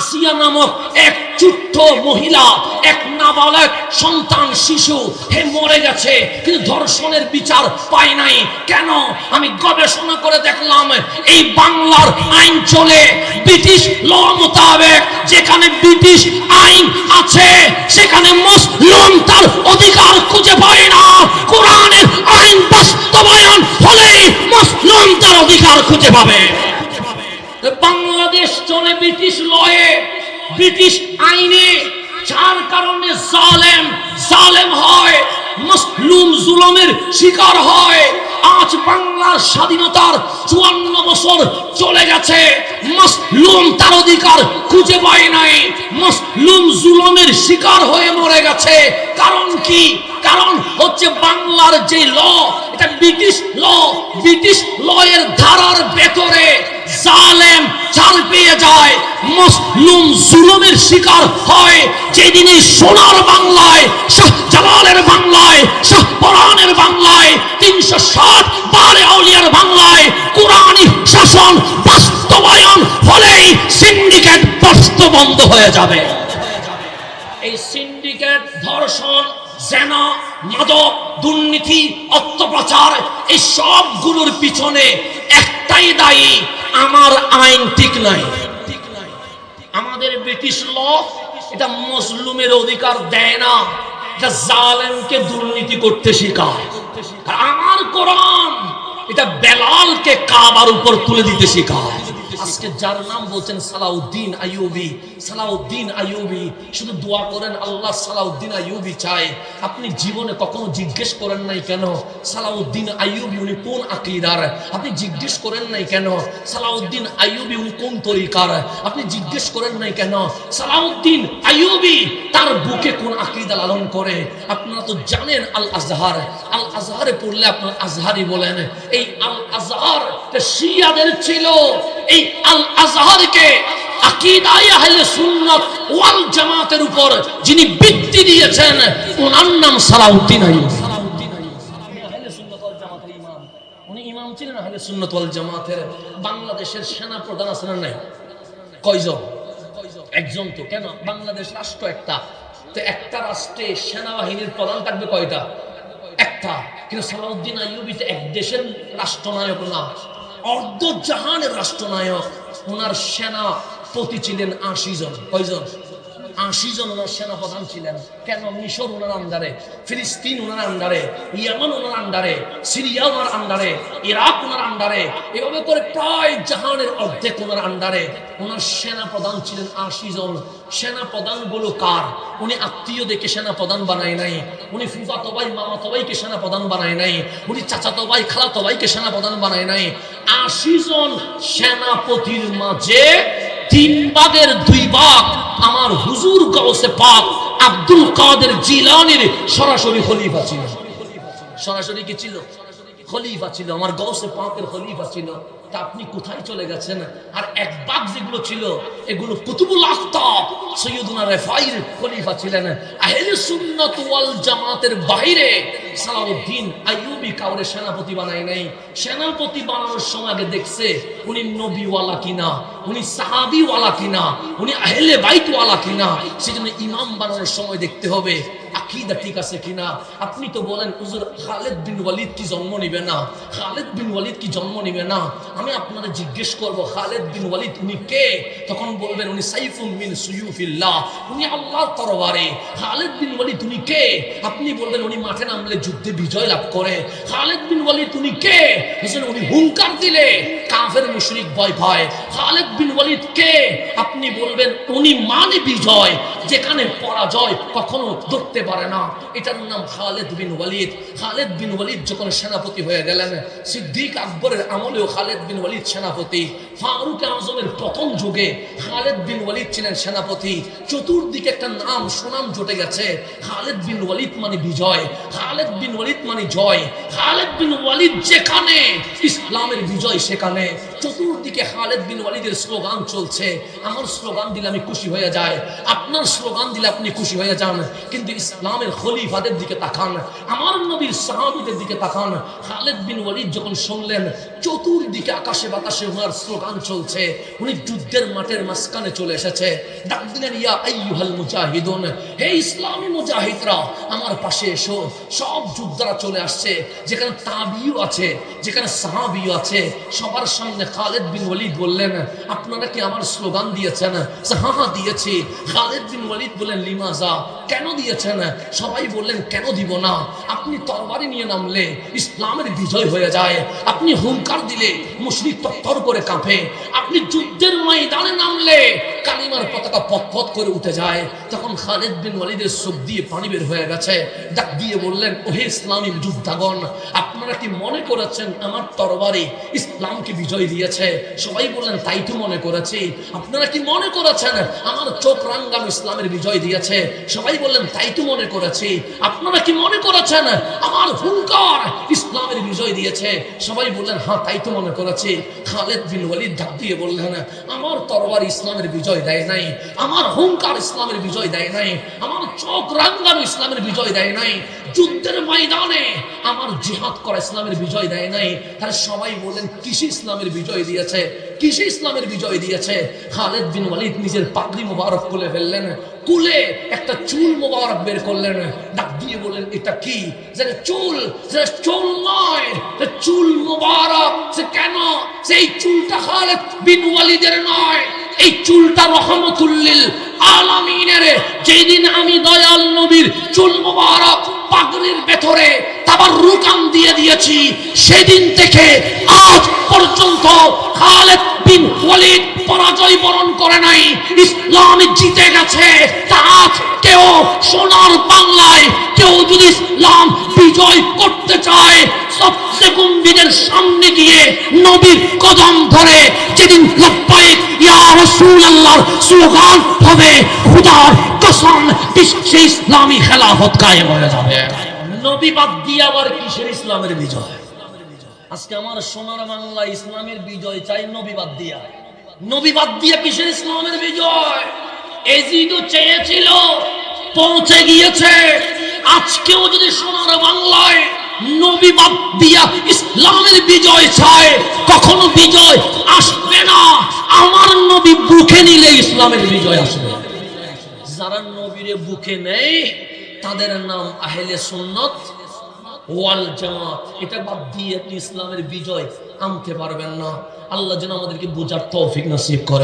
আসিয়া নামক এক চুট্ট মহিলা, এক নাবালক সন্তান, শিশু, হে মরে গেছে, কিন্তু ধর্ষণের বিচার পায় নাই। কেন? আমি গবেষণা করে দেখলাম, এই বাংলার আইন চলে। ব্রিটিশ ল মোতাবেক যেখানে ব্রিটিশ আইন আছে, সেখানে মুসলিম তার অধিকার খুঁজে পায় না। কোরআনের আইন বাস্তবায়ন হলে মুসলিম তার অধিকার খুঁজে পাবে। বাংলাদেশ চলে ব্রিটিশ লয়ে, ব্রিটিশ আইনে, যার কারণে জালেম জালেম হয়, মুসলিম জুলমের শিকার হয়, আজ বাংলার স্বাধীনতার চুয়ান্ন বছর চলে গেছে। মুসলিম তার অধিকার খুঁজে পায় নাই, মুসলিম জুলমের শিকার হয়ে মরে গেছে। কারণ কি? কারণ হচ্ছে বাংলার যে ল, এটা ব্রিটিশ ল, ব্রিটিশ লয়ের ধারার ভেতরে জালেম চাল পেয়ে যায়। মুসলিম জুলুমের শিকার হয়। যেদিনই সোনার বাংলায়, শাহ জালালের বাংলায়, শাহ পরানের বাংলায়, তিনশো ষাট বারে আউলিয়ার বাংলায় কোরআনী শাসন বাস্তবায়ন হলেই সিন্ডিকেট বাস্তব বন্ধ হয়ে যাবে। এই সিন্ডিকেট ধর্ষণ, জেনা, মাদক, দুর্নীতি অর্থপ্রচার এই সবগুলোর পিছনে একটাই দায়ী আমার আইন ঠিক নাই। আমাদের ব্রিটিশ ল এটা মুসলিমের অধিকার দেয় না। এটা জালেমকে দুর্নীতি করতে শেখায়। আমার কোরআন এটা বেলালকে কাবার উপর তুলে দিতে শেখায়। আজকে যার নাম বলছেন সালাউদ্দিন আইয়ুবি। সালাউদ্দিন আইয়ুবি শুধু দোয়া করেন, আল্লাহ সালাউদ্দিন আইয়ুবি চায়। আপনি জীবনে কখনো জিজ্ঞেস করেন নাই কেন? সালাউদ্দিন আইয়ুবি উনি কোন আকীদার? আপনি জিজ্ঞেস করেন নাই কেন? সালাউদ্দিন আইয়ুবি উনি কোন তরিকার? আপনি জিজ্ঞেস করেন নাই কেন? সালাউদ্দিন আইয়ুবি তার বুকে কোন আকীদা লালন করে? আপনারা তো জানেন আল আজহার আল আজহারে পড়লে আপনার আজহারি বলেন। এই আল আজহার শিয়াদের ছিল। এই আল আজহারকে জামাতের বাংলাদেশের সেনা প্রধান আছেন নাই? কয়জন? একজন তো। কেন? বাংলাদেশ রাষ্ট্র একটা। তো একটা রাষ্ট্রে সেনাবাহিনীর প্রধান থাকবে কয়টা? একটা। কিন্তু সালাউদ্দিন আইয়ুবী এক দেশের রাষ্ট্রনায়ক না। অর্ধ জাহানের রাষ্ট্রনায়ক, ওনার সেনাপতি ছিলেন আশি জন। কয়জন? আশি জন ওনার সেনাপ্রধান ছিলেন। কেন? মিশর ওনার আন্ডারে, ফিলিস্তিন ওনার আন্ডারে, ইয়ামান ওনার আন্ডারে, সিরিয়া ওনার আন্ডারে, ইরাক ওনার আন্ডারে, এভাবে করে প্রায় জাহানের অর্ধেক ওনার আন্ডারে ওনার সেনাপ্রধান ছিলেন আশি জন। সেনাপ্রধানগুলো কার? উনি আত্মীয় দেখে সেনাপ্রধান বানায় নাই, উনি ফুফা তবাই মামা তবাইকে সেনাপ্রধান বানায় নাই, উনি চাচা তবাই খালা তবাইকে সেনাপ্রধান বানায় নাই আশি জন সেনাপতির মাঝে তিন ভাগের দুই বাগ আমার হুজুর গৌসে পাক আব্দুল কাদের জিলানির সরাসরি খলিফা ছিল। সরাসরি কি ছিল? খলিফা ছিল। আমার গৌসে পাকের খলিফা ছিল। তা আপনি কোথায় চলে গেছেন? আর এক বাঘ যেগুলো ছিল, এগুলো কুতুবুল আখতাব সৈয়দুনা রেফাইর খলিফা ছিলেন। আহলে সুন্নাত ওয়াল জামাতের বাইরে সালাউদ্দিন আইয়ুবি কাউরে সেনাপতি বানায় নাই? সেনাপতি বানানোর সময় আগে দেখছে উনি নবীওয়ালা কিনা? উনি সাহাবিওয়ালা কিনা, উনি আহলে বাইতওয়ালা কিনা, সেজন্য ইমাম বানানোর সময় দেখতে হবে, আকিদা ঠিক আছে কিনা। আপনি তো বলেন খালেদ বিন ওয়ালিদ কি জন্ম নিবে না? খালেদ বিন ওয়ালিদ কি জন্ম নিবে না? আমি জিজ্ঞেস করব, খালেদ বিন ওয়ালিদ উনি কে? তখন বলবেন, উনি মিন উনি আল্লাহর তরবারে। খালেদ বিন ওয়ালিদ উনি কে? আপনি বলবেন, উনি মাঠে নামলে যুদ্ধে বিজয় লাভ করে। খালেদ বিন ওয়ালিদ উনি কে? উনি হুঙ্কার দিলে কাফের মুশরিক ভয় পায়। খালেদ আপনি বলবেন, উনি মানে বিজয়, যেখানে পরাজয় কখনো ধরতে পারে না। এটার নাম খালেদ বিন ওয়ালিদ। খালেদ বিন ওয়ালিদ যখন সেনাপতি হয়ে গেলেন, সিদ্দিক আকবরের আমলেও খালেদ বিন ওয়ালিদ সেনাপতি। ফারুক আজমের প্রথম যুগে খালেদ বিন ওয়ালিদ ছিলেন সেনাপতি। চতুর্দিকে একটা নাম সুনাম জুটে গেছে। খালেদ বিন ওয়ালিদ মানে বিজয়, খালেদ বিন ওয়ালিদ মানে জয়। খালেদ বিন ওয়ালিদ যেখানে, ইসলামের বিজয় সেখানে। চতুর্দিকে খালেদ বিন ওয়ালিদের স্লোগান চলছে। আমার স্লোগান দিলে আমি খুশি হয়ে যায় আপনার স্লোগান দিলে আপনি খুশি হয়ে যান। কিন্তু ইসলামের খলিফাদের দিকে তাকান। আমার নবীর সাহাবিদের দিকে তাকান। খালেদ বিন ওয়ালিদ যখন শুনলেন চতুর্দিকে আকাশে বাতাসে ওনার স্লোগান চলছে। উনি যুদ্ধের মাঠের মাঝখানে চলে এসেছে। ডাক দিলেন, ইয়া আইয়ুহাল মুজাহিদুন, হে ইসলামী মুজাহিদরা, আমার পাশে এসো। সব যোদ্ধারা চলে আসছে। যেখানে তাবিও আছে, যেখানে সাহাবিও আছে। সবার সামনে খালেদ বিন ওয়ালিদ বললেন, আপনারা কি আমার স্লোগান দিয়েছেন? হ্যাঁ হ্যাঁ দিয়েছি। খালেদ বিন ওয়ালিদ বললেন, লিমাজা, কেন দিয়েছেন? সবাই বললেন, কেন দিব না? আপনি তরবারি নিয়ে নামলে ইসলামের বিজয় হয়ে যায়। আপনি হুঙ্কার দিলে মুশরিক তত্তর করে কাঁপে। আপনি যুদ্ধের ময়দানে নামলে কালিমার পতাকা পথ করে উঠে যায়। তখন খালেদ বিন ওয়ালিদের চোখ দিয়ে পানি বের হয়ে গেছে। ডাক দিয়ে বললেন, ওহে ইসলামী যুদ্ধাগণ, আপনারা কি মনে করেছেন আমার তরবারি ইসলামকে বিজয় দিয়েছে? সবাই বললেন, তাই তো মনে করেছি। আপনারা কি মনে করেছেন আমার চোখ রাঙ্গাম ইসলামের বিজয় দিয়েছে? সবাই বললেন, তাই তো মনে করেছি। আপনারা কি মনে করেছেন আমার হুঙ্কার ইসলামের বিজয় দিয়েছে? সবাই বললেন হ্যাঁ তাই তো মনে করেছি। খালেদ বিন ওয়ালিদ ডাক দিয়ে বললেন, আমার তরবার ইসলামের বিজয় দেয় নাই। আমার হুঙ্কার ইসলামের বিজয় দেয় নাই। আমার চোখ রাঙ্গানো ইসলামের বিজয় দেয় নাই। যুদ্ধের ময়দানে আমার জিহাদ করা ইসলামের বিজয় দেয় নাই। তারা সবাই বলেন, কিসে ইসলামের বিজয় দিয়েছে? কিসে ইসলামের বিজয় দিয়েছে? খালেদ বিন ওয়ালিদ নিজের পাগড়ি মোবারক খুলে ফেললেন। কুলে একটা চুল মোবারক বের করলেন। ডাক দিয়ে বললেন, এটা কি? যেটা চুল যেটা চুল নয় চুল মোবারক, সে কেন? সেই চুলটা খালেদ বিন ওয়ালিদের নয়। এই চুলটা রহমতুল্লিল আলামিনের। যেদিন আমি দয়াল নবীর চুল মোবারক পাগড়ির ভেতরে তাবার রুকান দিয়ে দিয়েছি, সেদিন থেকে আজ পর্যন্ত খালেদ বিন ওয়ালিদ পরাজয় বরণ করে নাই, ইসলাম জিতে গেছে, তা আজ কেউ সোনার বাংলায় যদি ইসলাম বিজয় করতে চায়। সবচেয়ে গম্ভীরের সামনে গিয়ে নবীর কদম ধরে, যেদিন হবে কসম বিশ্বে ইসলামী যাবে। নবী বাদ দিয়ে আবার কিসের ইসলামের বিজয়? আজকে আমার সোনার বাংলা ইসলামের বিজয় চাই নবী বাদ দিয়া। নবী বাদ দিয়া কিসের ইসলামের বিজয়? চেয়েছিল, পৌঁছে গিয়েছে আজকেও যদি সোনার বাংলায় নবী বাদ দিয়া ইসলামের বিজয় চায়, কখনো বিজয় আসবে না। আমার নবী বুকে নিলে ইসলামের বিজয় আসবে। যারা নবীরে বুকে তাদের নাম আহেলে সুন্নত ওয়াল এটা বাদ দিয়ে আপনি ইসলামের বিজয় আনতে পারবেন না। আল্লাহ যেন আমাদেরকে বোঝার তৌফিক নসিব করে।